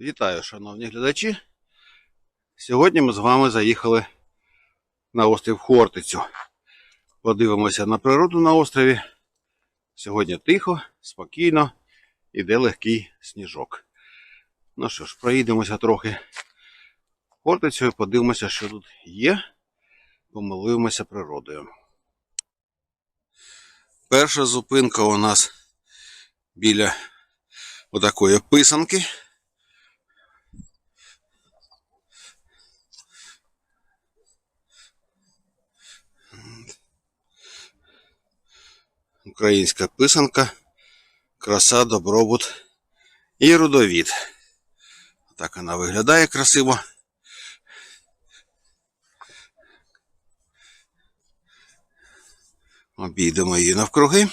Вітаю, шановні глядачі. Сьогодні ми з вами заїхали на острів Хортицю. Подивимося на природу на острові. Сьогодні тихо, спокійно, іде легкий сніжок. Ну що ж, проїдемося трохи Хортицею, подивимося, що тут є. Помилуємося природою. Перша зупинка у нас біля отакої писанки. Українська писанка, краса, добробут і родовід. Так вона виглядає красиво. Обійдемо її навкруги.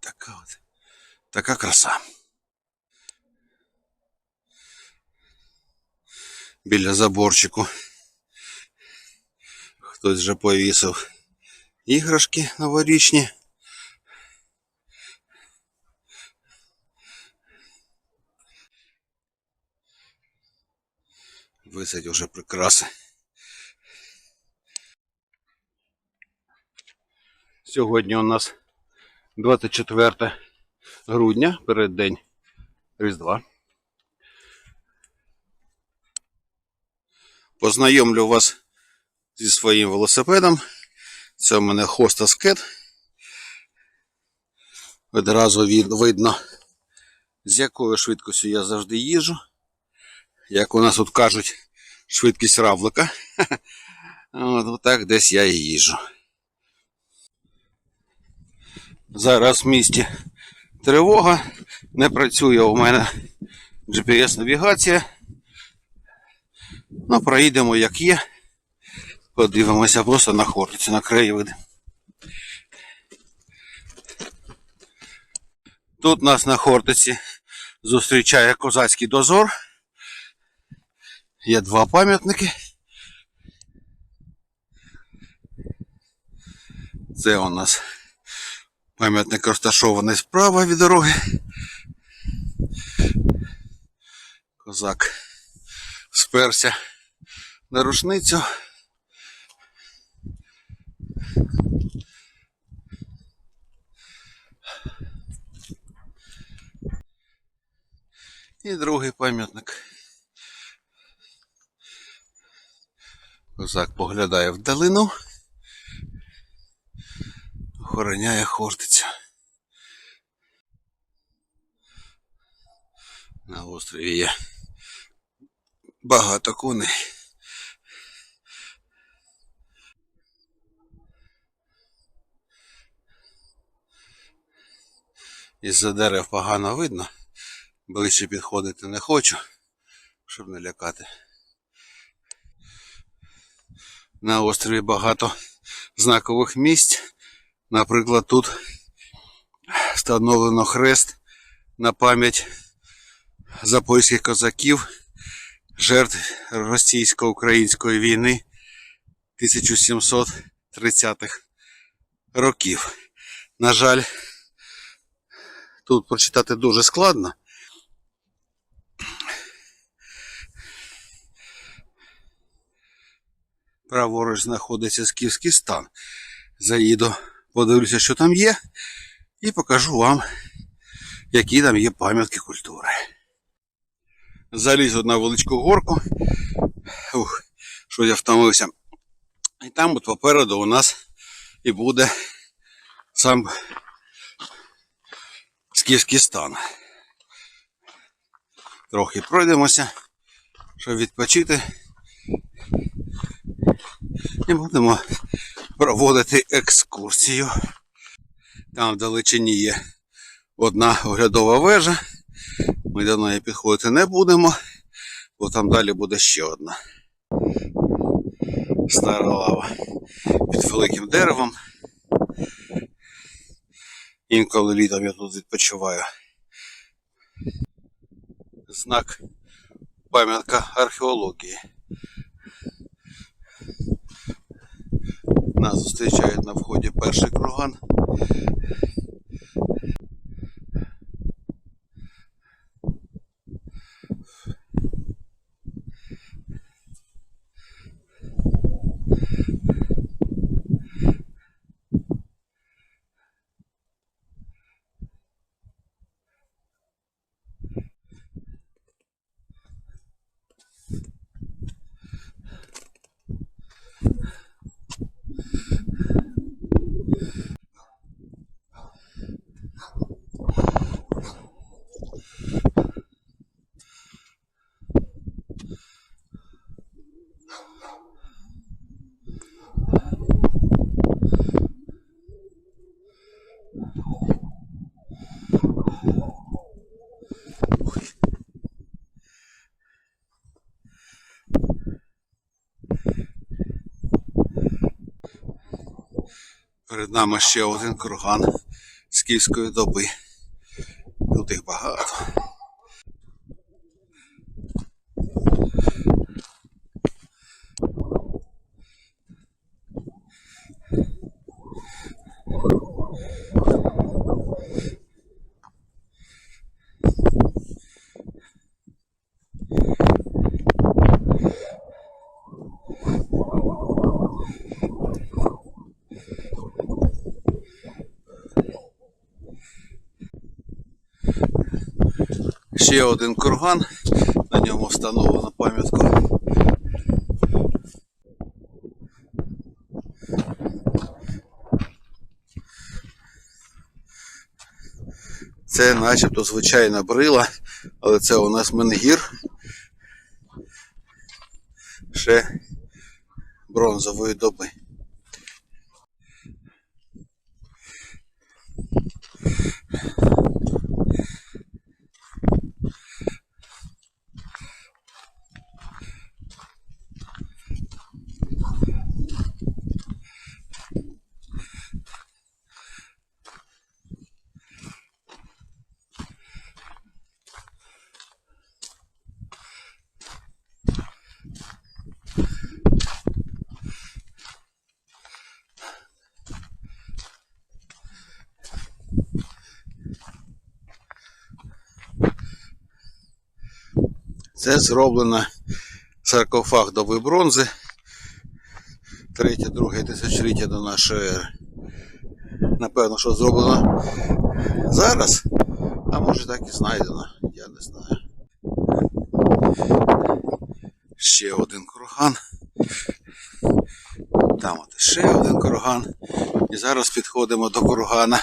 Така от. Така краса. Біля заборчику. Хтось вже повісив іграшки новорічні. Висять уже прикраси. Сьогодні у нас 24 грудня, переддень Різдва. Познайомлю вас зі своїм велосипедом. Це у мене Хоста Скет. Одразу видно, з якою швидкістю я завжди їжджу. Як у нас тут кажуть, швидкість равлика. От, отак десь я і їжджу. Зараз в місті тривога. Не працює у мене GPS-навігація. Ну, проїдемо як є. Подивимося просто на хортицю, на краєвиди. Тут нас на Хортиці зустрічає козацький дозор. Є два пам'ятники. Це у нас пам'ятник розташований справа від дороги. Козак сперся на рушницю. І другий пам'ятник. Козак поглядає вдалину. Охороняє хортицю. На острові є багато коней. Із-за дерев погано видно. Ближче підходити не хочу, щоб не лякати. На острові багато знакових місць. Наприклад, тут встановлено хрест на пам'ять запольських козаків, жертв російсько-української війни 1730-х років. На жаль, тут прочитати дуже складно. Праворуч знаходиться скіфський стан. Заїду, подивлюся, що там є, і покажу вам, які там є пам'ятки культури. Залізу на величку горку. Ух, що я втомився. І там от попереду у нас і буде сам скіфський. Трохи пройдемося, щоб відпочити. І будемо проводити екскурсію. Там вдалечині є одна оглядова вежа. Ми до неї підходити не будемо, бо там далі буде ще одна. Стара лава під великим деревом. Інколи літом я тут відпочиваю. Знак пам'ятка археології. Нас зустрічають на вході перший круган Перед нами ще один курган скіфської доби. Тут їх багато. Ще один курган, на ньому встановлено пам'ятку. Це начебто звичайна брила, але це у нас менгір. Ще бронзової доби. Це зроблено саркофаг доби бронзи. Третє, друге тисячоліття до нашої ери. Напевно, що зроблено зараз, а може так і знайдено, я не знаю. Ще один курган. Там от ще один курган. І зараз підходимо до кургана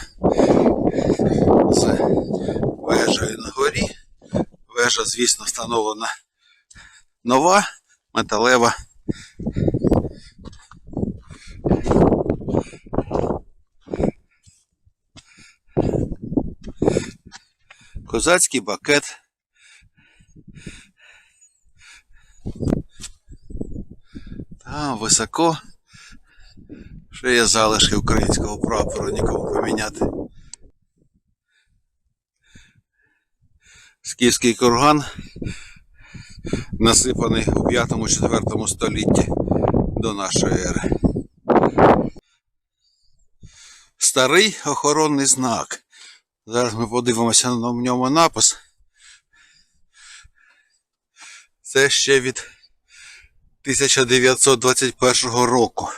з вежею на горі. Вежа, звісно, встановлена нова, металева. Козацький бакет. Там високо. Ще є залишки українського прапору, нікому поміняти. Скіфський курган, насипаний у 5-4 столітті до нашої ери. Старий охоронний знак. Зараз ми подивимося на ньому напис. Це ще від 1921 року.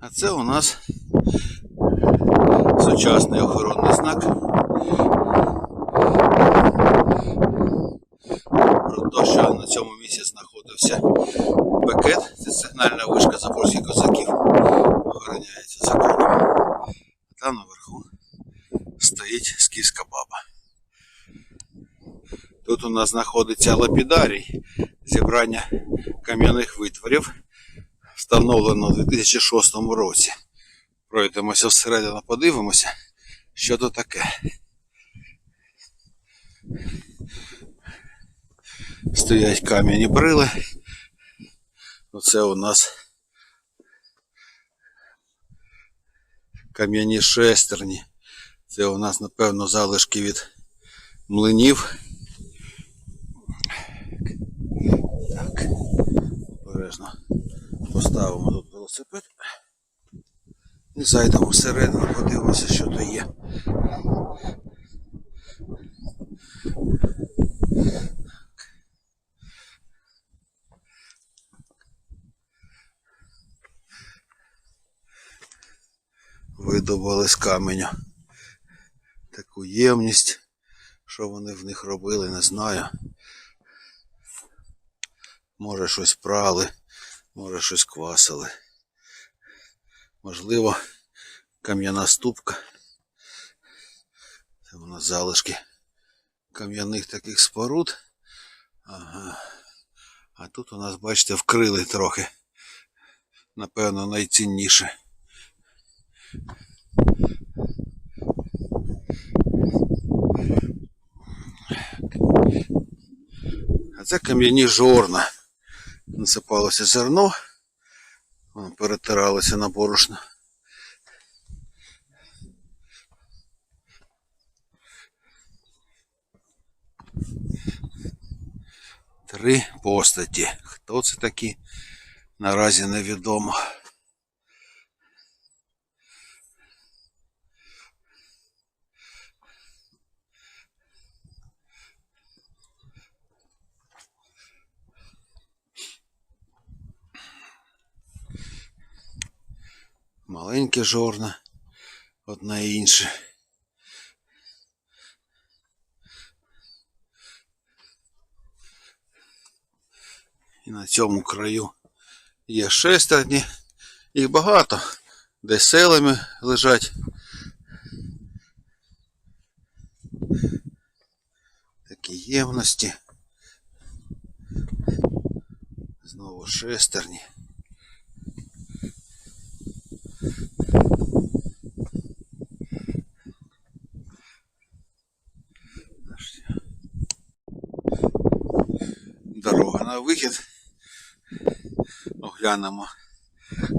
А це у нас сучасний охоронний знак. Про те, що на цьому місці знаходився пакет, це сигнальна вишка запорізьких козаків, охороняється законом. А там наверху стоїть скіфська баба. Тут у нас знаходиться лапідарій, зібрання кам'яних витворів встановлено у 2006 році. Пройдемося всередину, подивимося, що тут таке. Стоять кам'яні брили. Оце у нас кам'яні шестерні. Це у нас, напевно, залишки від млинів. Так. Обережно поставимо тут велосипед. І зайдемо всередину, подивимося, що то є. Видобули з каменю таку ємність. Що вони в них робили, не знаю. Може щось прали, може щось квасили. Можливо, кам'яна ступка. Це у нас залишки кам'яних таких споруд. Ага. А тут у нас, бачите, вкрили трохи. Напевно, найцінніше. А це кам'яні жорна. Насипалося зерно, воно перетиралося на борошно. Три постаті. Хто це такі? Наразі невідомо. Маленьке жорна, одна і інше. І на цьому краю є шестерні. Їх багато. Десь селами лежать. Такі ємності. Знову шестерні. На вихід. Оглянемо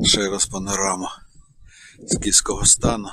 ще раз панораму з скіфського стану.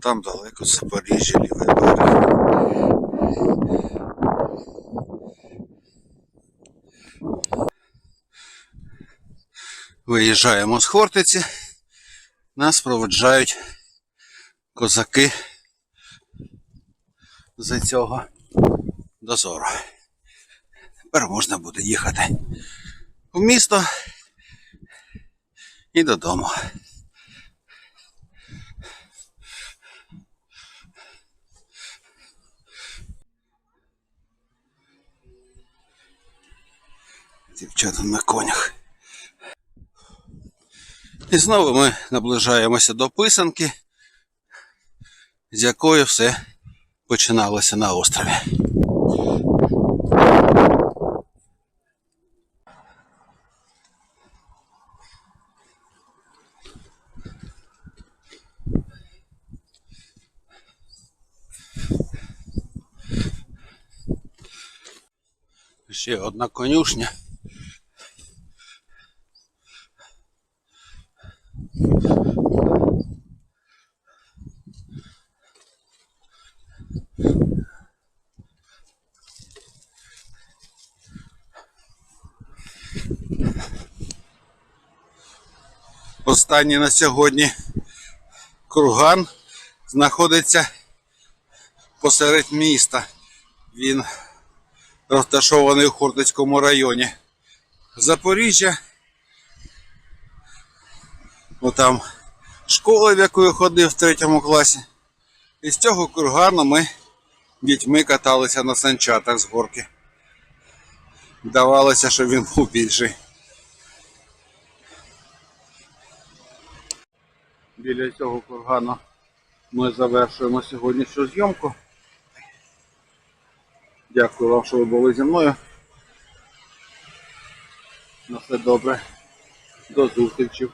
Там далеко Запоріжжя, лівий берег. Виїжджаємо з Хортиці. Нас проведжають козаки з цього дозору. Тепер можна буде їхати в місто і додому. Дівчата на конях. І знову ми наближаємося до писанки, з якої все починалося на острові. Ще одна конюшня. Останній на сьогодні курган знаходиться посеред міста. Він розташований у Хортицькому районі. Запоріжжя. Ну там школа, в яку я ходив в третьому класі. І з цього кургану ми дітьми каталися на санчатах з горки. Давалося, що він був більший. Біля цього кургану ми завершуємо сьогоднішню зйомку. Дякую вам, що ви були зі мною. На все добре. До зустрічі.